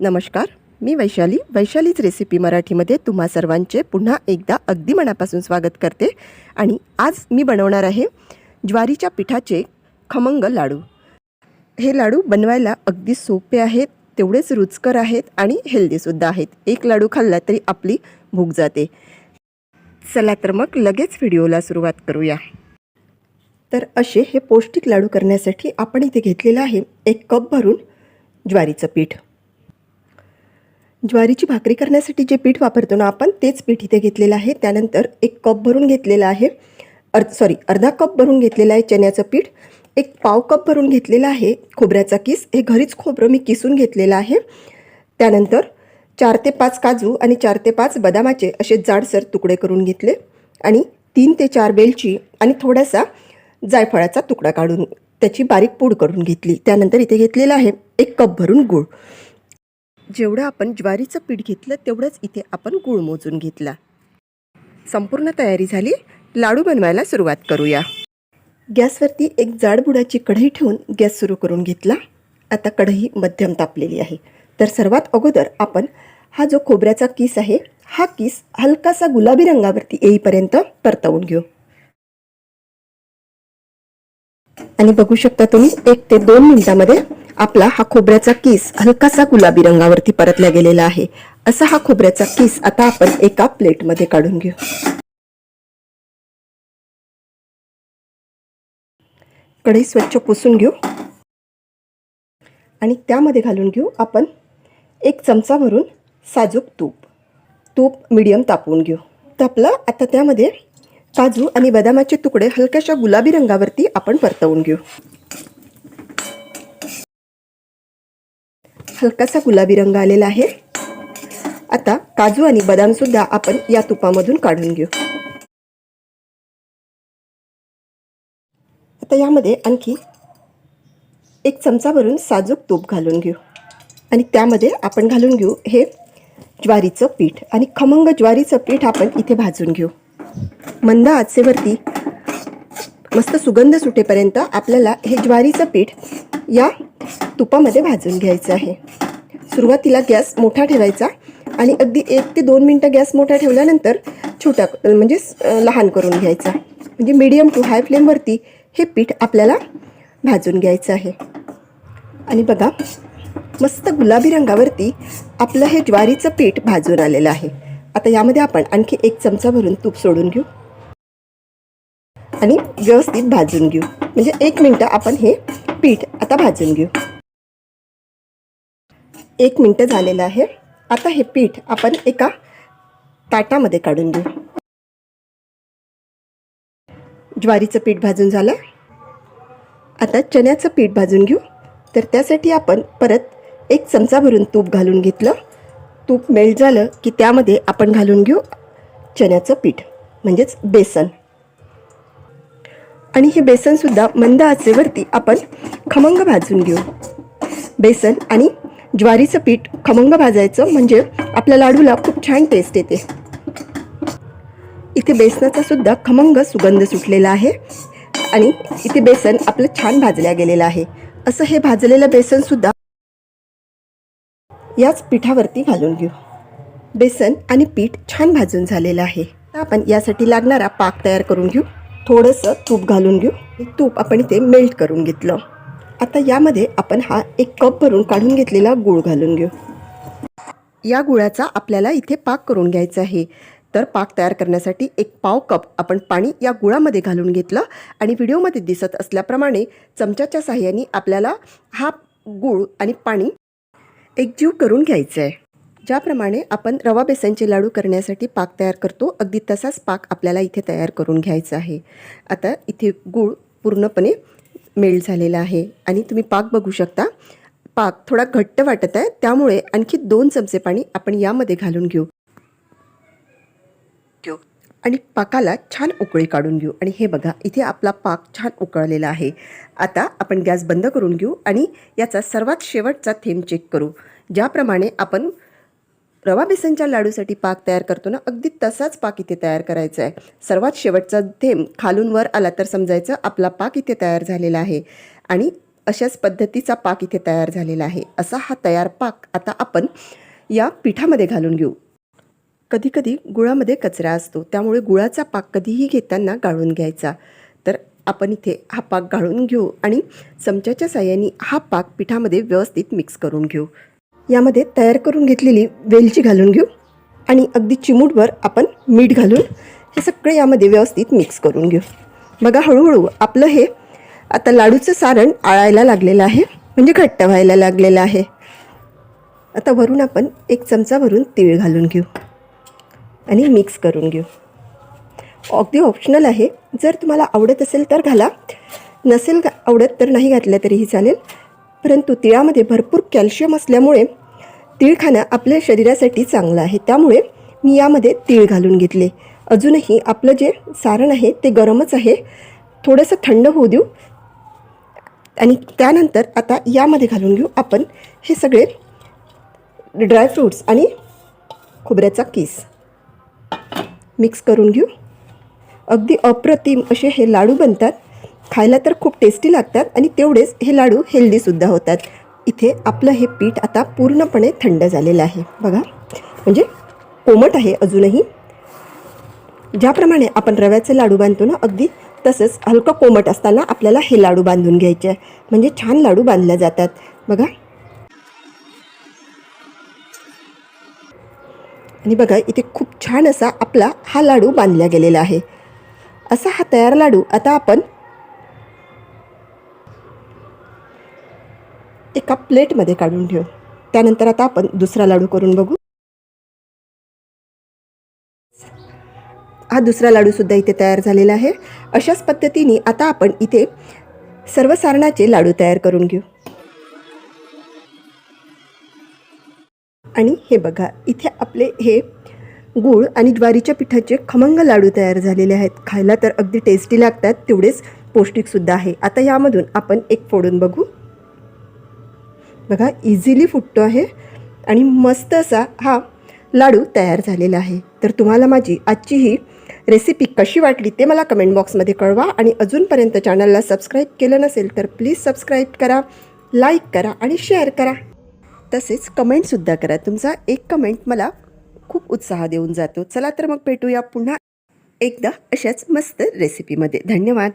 नमस्कार मी वैशाली. वैशालीच रेसिपी मराठीमध्ये तुम्हा सर्वांचे पुन्हा एकदा अगदी मनापासून स्वागत करते. आणि आज मी बनवणार आहे ज्वारीच्या पिठाचे खमंग लाडू. हे लाडू बनवायला अगदी सोपे आहेत तेवढेच रुचकर आहेत आणि हेल्दीसुद्धा आहेत. एक लाडू खाल्ला तरी आपली भूक जाते. चला तर मग लगेच व्हिडिओला सुरुवात करूया. तर असे हे पौष्टिक लाडू करण्यासाठी आपण इथे घेतलेलं आहे एक कप भरून ज्वारीचं पीठ. ज्वारीची भाकरी करण्यासाठी जे पीठ वापरतो ना आपण तेच पीठ इथे घेतलेलं आहे. त्यानंतर एक कप भरून घेतलेलं आहे. अर् सॉरी अर्धा कप भरून घेतलेलं आहे चण्याचं पीठ. एक पाव कप भरून घेतलेला आहे खोबऱ्याचा किस. हे घरीच खोबरं मी किसून घेतलेलं आहे. त्यानंतर चार ते पाच काजू आणि चार ते पाच बदामाचे असे जाडसर तुकडे करून घेतले आणि तीन ते चार वेलची आणि थोडासा जायफळाचा तुकडा काढून त्याची बारीक पूड करून घेतली. त्यानंतर इथे घेतलेलं आहे एक कप भरून गूळ. जेवढं आपण ज्वारीचं पीठ घेतलं तेवढंच इथे आपण गूळ मोजून घेतला. संपूर्ण तयारी झाली. लाडू बनवायला सुरुवात करूया. गॅसवरती एक जाडबुडाची कढई ठेवून गॅस सुरू करून घेतला. आता कढई मध्यम तापलेली आहे. तर सर्वात अगोदर आपण हा जो खोबऱ्याचा किस आहे हा किस हलकासा गुलाबी रंगावरती येईपर्यंत परतवून घेऊ. आणि बघू शकता तुम्ही एक ते दोन मिनिटामध्ये आपला हा खोबऱ्याचा किस हलकासा गुलाबी रंगावरती परतला गेलेला आहे. असा हा खोबऱ्याचा किस आता आपण एका प्लेटमध्ये काढून घेऊ. कढई स्वच्छ पुसून घेऊ. आणि त्यामध्ये घालून घेऊ आपण एक चमचा भरून साजूक तूप. तूप मीडियम तापवून घेऊ. तापलं आता त्यामध्ये काजू आणि बदामाचे तुकडे हलक्याशा गुलाबी रंगावरती आपण परतवून घेऊ. हलकासा गुलाबी रंग आलेला आहे. आता काजू आणि बदाम सुद्धा आपण या तुपामधून काढून घेऊ. आता यामध्ये आणखी एक चमचा भरून साजूक तूप घालून घेऊ. आणि त्यामध्ये आपण घालून घेऊ हे ज्वारीचं पीठ. आणि खमंग ज्वारीचं पीठ आपण इथे भाजून घेऊ. मंद आचेवरती मस्त सुगंध सुटेपर्यंत आपल्याला हे ज्वारीचं पीठ या तुपामध्ये भाजून घ्यायचं आहे. सुरुवातीला गॅस मोठा ठेवायचा आणि अगदी एक ते दोन मिनटं गॅस मोठा ठेवल्यानंतर छोटा म्हणजे लहान करून घ्यायचा. म्हणजे मीडियम टू हाय फ्लेमवरती हे पीठ आपल्याला भाजून घ्यायचं आहे. आणि बघा मस्त गुलाबी रंगावरती आपलं हे ज्वारीचं पीठ भाजून आलेलं आहे. आता यामध्ये आपण आणखी एक चमचा भरून तूप सोडून घेऊ. आणि व्यवस्थित भाजून घेऊ. म्हणजे एक मिनटं आपण हे पीठ आता भाजून घेऊ. एक मिनटं झालेलं आहे. आता हे पीठ आपण एका ताटामध्ये काढून घेऊ. ज्वारीचं पीठ भाजून झालं. आता चण्याचं पीठ भाजून घेऊ. तर त्यासाठी आपण परत एक चमचा भरून तूप घालून घेतलं. तूप मेल्ट झालं की त्यामध्ये आपण घालून घेऊ चण्याचं पीठ म्हणजेच बेसन. आणि हे बेसनसुद्धा मंद आचेवरती आपण खमंग भाजून घेऊ. बेसन आणि ज्वारीचं पीठ खमंग भाजायचं म्हणजे आपल्या लाडूला खूप छान टेस्ट येते. इथे बेसनाचा सुद्धा खमंग सुगंध सुटलेला आहे आणि इथे बेसन आपलं छान भाजल्या गेलेलं आहे. असं हे भाजलेलं बेसनसुद्धा याच पिठावरती घालून घेऊ. बेसन आणि पीठ छान भाजून झालेलं आहे. आपण यासाठी लागणारा पाक तयार करून घेऊ. थोडंसं तूप घालून घेऊ. तूप आपण इथे मेल्ट करून घेतलं. आता यामध्ये आपण हा एक कप भरून काढून घेतलेला गूळ घालून घेऊ. या गुळाचा आपल्याला इथे पाक करून घ्यायचा आहे. तर पाक तयार करण्यासाठी एक पाव कप आपण पाणी या गुळामध्ये घालून घेतलं आणि व्हिडिओमध्ये दिसत असल्याप्रमाणे चमच्याच्या साह्याने आपल्याला हा गूळ आणि पाणी एकजीव करून घ्यायचं आहे. ज्याप्रमाणे आपण रवा बेसनचे लाडू करण्यासाठी पाक तयार करतो अगदी तसाच पाक आपल्याला इथे तयार करून घ्यायचा आहे. आता इथे गूळ पूर्णपणे मेल्ट झालेला आहे आणि तुम्ही पाक बघू शकता. पाक थोडा घट्ट वाटत आहे त्यामुळे आणखी दोन चमचे पाणी आपण यामध्ये घालून घेऊ घेऊ. आणि पाकाला छान उकळी काढून घेऊ. आणि हे बघा इथे आपला पाक छान उकळलेला आहे. आता आपण गॅस बंद करून घेऊ आणि याचा सर्वात शेवटचा थेंब चेक करू. ज्याप्रमाणे आपण रवा बेसनच्या लाडूसाठी पाक तयार करतो ना अगदी तसाच पाक इथे तयार करायचा आहे. सर्वात शेवटचा थेंब खालून वर आला तर समजायचं आपला पाक इथे तयार झालेला आहे. आणि अशाच पद्धतीचा पाक इथे तयार झालेला आहे. असा हा तयार पाक आता आपण या पिठामध्ये घालून घेऊ. कधीकधी गुळामध्ये कचरा असतो त्यामुळे गुळाचा पाक कधीही घेताना गाळून घ्यायचा. तर आपण इथे हा पाक गाळून घेऊ आणि चमच्याच्या साह्याने हा पाक पिठामध्ये व्यवस्थित मिक्स करून घेऊ. यामध्ये तयार करून घेतलेली वेलची घालून घेऊ आणि अगदी चिमूटभर आपण मीठ घालून हे सगळे यामध्ये व्यवस्थित मिक्स करून घेऊ. बघा हळूहळू आपलं हे आता लाडूचं सारण आळायला लागलेलं आहे म्हणजे घट्ट व्हायला लागलेलं आहे. आता वरून आपण एक चमचा भरून तीळ घालून घेऊ आणि मिक्स करून घेऊ. अगदी ऑप्शनल आहे. जर तुम्हाला आवडत असेल तर घाला. नसेल आवडत तर नाही घातलं तरीही चालेल. परंतु तिळामध्ये भरपूर कॅल्शियम असल्यामुळे तीळ खाणं आपल्या शरीरासाठी चांगलं आहे. त्यामुळे मी यामध्ये तीळ घालून घेतले. अजूनही आपलं जे सारण आहे ते गरमच आहे. थोडंसं थंड होऊ देऊ. आणि त्यानंतर आता यामध्ये घालून घेऊ आपण हे सगळे ड्रायफ्रूट्स आणि खोबऱ्याचा किस. मिक्स करून घेऊ. अगदी अप्रतिम असे हे लाडू बनतात. खायला तर खूप टेस्टी लागतात आणि तेवढेच हे लाडू हेल्दीसुद्धा होतात. इथे आपलं हे पीठ आता पूर्णपणे थंड झालेलं आहे. बघा. म्हणजे कोमट आहे अजूनही. ज्याप्रमाणे आपण रव्याचे लाडू बांधतो ना अगदी तसंच हलकं कोमट असताना आपल्याला हे लाडू बांधून घ्यायचे आहे. म्हणजे छान लाडू बांधल्या जातात. बघा. आणि बघा इथे खूप छान असा आपला हा लाडू बांधला गेलेला आहे. असा हा तयार लाडू आता आपण एका प्लेटमध्ये काढून ठेव. त्यानंतर आता आपण दुसरा लाडू करून बघू. हा दुसरा लाडूसुद्धा इथे तयार झालेला आहे. अशाच पद्धतीने आता आपण इथे सर्व सारणाचे लाडू तयार करून घेऊ. आणि हे बघा इथे आपले हे गूळ आणि ज्वारीच्या पिठाचे खमंग लाडू तयार झालेले आहेत. खायला तर अगदी टेस्टी लागतात तेवढेच पौष्टिकसुद्धा आहे. आता यामधून आपण एक फोडून बघू. बघा इझिली फुटतो आहे आणि मस्त असा हा लाडू तयार झालेला आहे. तर तुम्हाला माझी आजची ही रेसिपी कशी वाटली ते मला कमेंट बॉक्समध्ये कळवा आणि अजूनपर्यंत चॅनलला सबस्क्राईब केलं नसेल तर प्लीज सबस्क्राईब करा लाईक करा आणि शेअर करा. तसेच कमेंटसुद्धा करा. तुमचा एक कमेंट मला खूप उत्साह देऊन जातो. चला तर मग भेटूया पुन्हा एकदा अशाच मस्त रेसिपीमध्ये धन्यवाद.